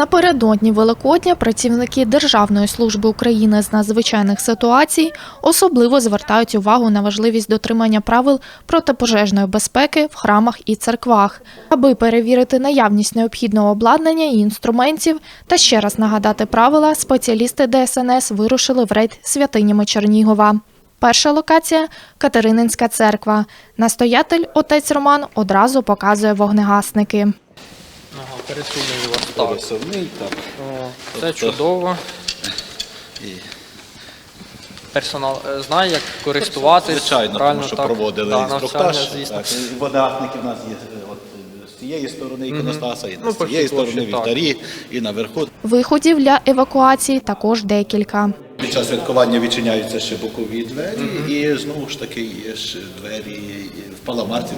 Напередодні Великодня працівники Державної служби України з надзвичайних ситуацій особливо звертають увагу на важливість дотримання правил протипожежної безпеки в храмах і церквах, аби перевірити наявність необхідного обладнання і інструментів та ще раз нагадати правила. Спеціалісти ДСНС вирушили в рейд святинями Чернігова. Перша локація Катерининська церква. Настоятель отець Роман одразу показує вогнегасники. Ага, пересунули так. Пересувний, так. О, це Тобто- чудово. І, Персонал е, знає, як користуватись. звичайно, правильно тому що так. проводили Да, інструктаж. Так, і в нас є е, от, з цієї сторони іконостаса, і Ну, з цієї сторони вівтарі, і наверху. Виходів для евакуації також декілька. Під час святкування відчиняються ще бокові двері, і знову ж таки є ж двері в паламарці,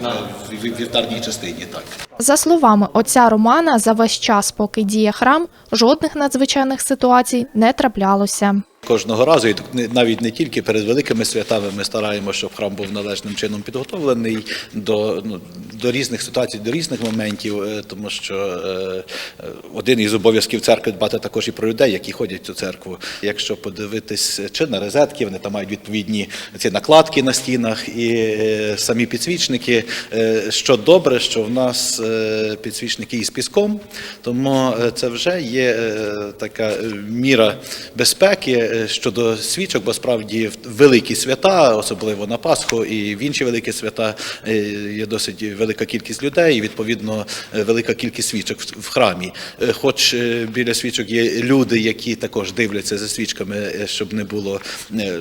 в вів- вівтарній частині. Так. За словами отця Романа, за весь час, поки діє храм, жодних надзвичайних ситуацій не траплялося. Кожного разу, і навіть не тільки перед великими святами, ми стараємося, щоб храм був належним чином підготовлений до, ну, до різних ситуацій, до різних моментів, е, тому що е, один із обов'язків церкви дбати також і про людей, які ходять в цю церкву. Якщо подивитись чи на розетки, вони там мають відповідні ці накладки на стінах і е, самі підсвічники. Е, Що добре, що в нас е, підсвічники із піском, тому е, це вже є е, така е, міра безпеки щодо свічок, бо справді великі свята, особливо на Пасху і в інші великі свята, е, є досить велика кількість людей, і відповідно е, велика кількість свічок в- храмі. Е, Хоч е, біля свічок є люди, які також дивляться за свічками, е, щоб не було е,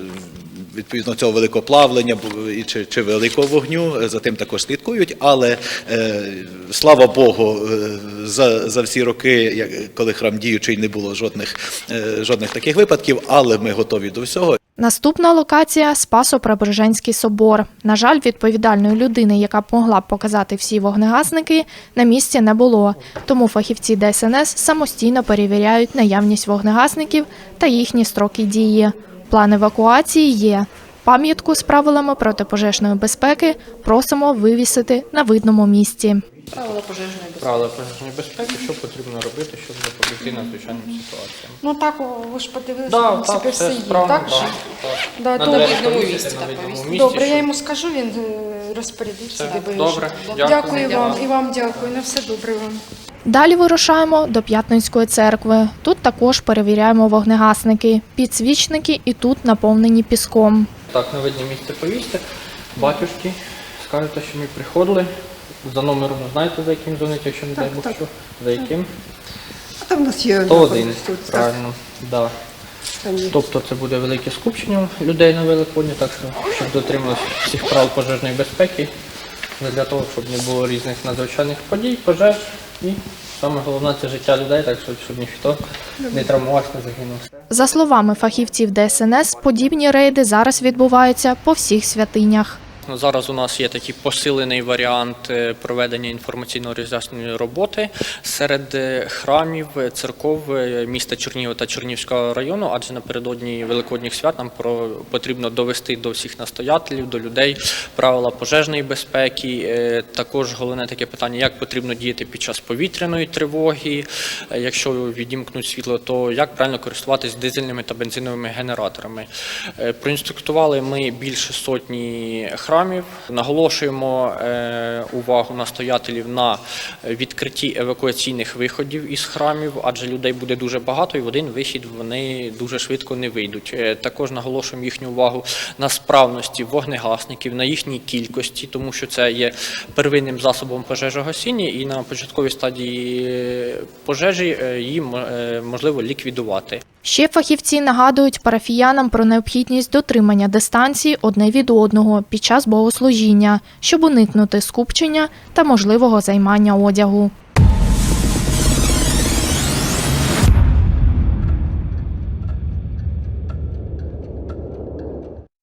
відповідно цього великого плавлення чи, чи великого вогню, е, за тим також слідкують. Але е, слава Богу, е, за, за всі роки, коли храм діючий, не було жодних, жодних таких випадків, але ми готові до всього. Наступна локація Спасо-Преображенський собор. На жаль, відповідальної людини, яка б могла б показати всі вогнегасники, на місці не було. Тому фахівці ДСНС самостійно перевіряють наявність вогнегасників та їхні строки дії. План евакуації є. Пам'ятку з правилами протипожежної безпеки просимо вивісити на видному місці. Правила пожежної безпеки. Правила пожежної безпеки, що потрібно робити, щоб запобігти надзвичайним ситуаціям. Ну так, ви ж подивилися, Да, в принципі, так, все все є, справно, так да, так. Да, На то- двері видному місці, на так, видному місці, Добре, я щоб- йому скажу, він е, розпорядиться, Все, де добре, Дякую, дякую. вам і вам дякую. На все добре вам. Далі вирушаємо до П'ятницької церкви. Тут також перевіряємо вогнегасники, підсвічники і тут наповнені піском. Так, на видне місце повісти. Батюшки, скажете, що ми приходили. За номером знаєте, за яким дзвонити, якщо не дай Бог що. За яким? А там у нас є 101, так, правильно. Да. Тобто це буде велике скупчення людей на Великодні, так що щоб дотрималися всіх правил пожежної безпеки, для того, щоб не було різних надзвичайних подій, пожеж і саме головне це життя людей, так що щоб ніхто не травмувався, не загинув. За словами фахівців ДСНС, подібні рейди зараз відбуваються по всіх святинях. Ну, Зараз у нас є такий посилений варіант е, проведення інформаційно-роз'яснювальної роботи серед е, храмів, е, церков міста Чернігова та Чернігівського району, адже напередодні великодніх свят нам потрібно довести до всіх настоятелів, до людей правила пожежної безпеки. Також головне таке питання, як потрібно діяти під час повітряної тривоги. Якщо відімкнуть світло, то як правильно користуватись дизельними та бензиновими генераторами. Проінструктували ми більше сотні храмів. Наголошуємо е, увагу настоятелів на відкритті евакуаційних виходів із храмів, адже людей буде дуже багато, і в один вихід вони дуже швидко не вийдуть. Е, Також наголошуємо їхню увагу на справності вогнегасників, на їхній кількості, тому що це є первинним засобом пожежогасіння, і на початковій стадії е, пожежі її можливо ліквідувати. Ще фахівці нагадують парафіянам про необхідність дотримання дистанції одне від одного під час богослужіння, щоб уникнути скупчення та можливого займання одягу.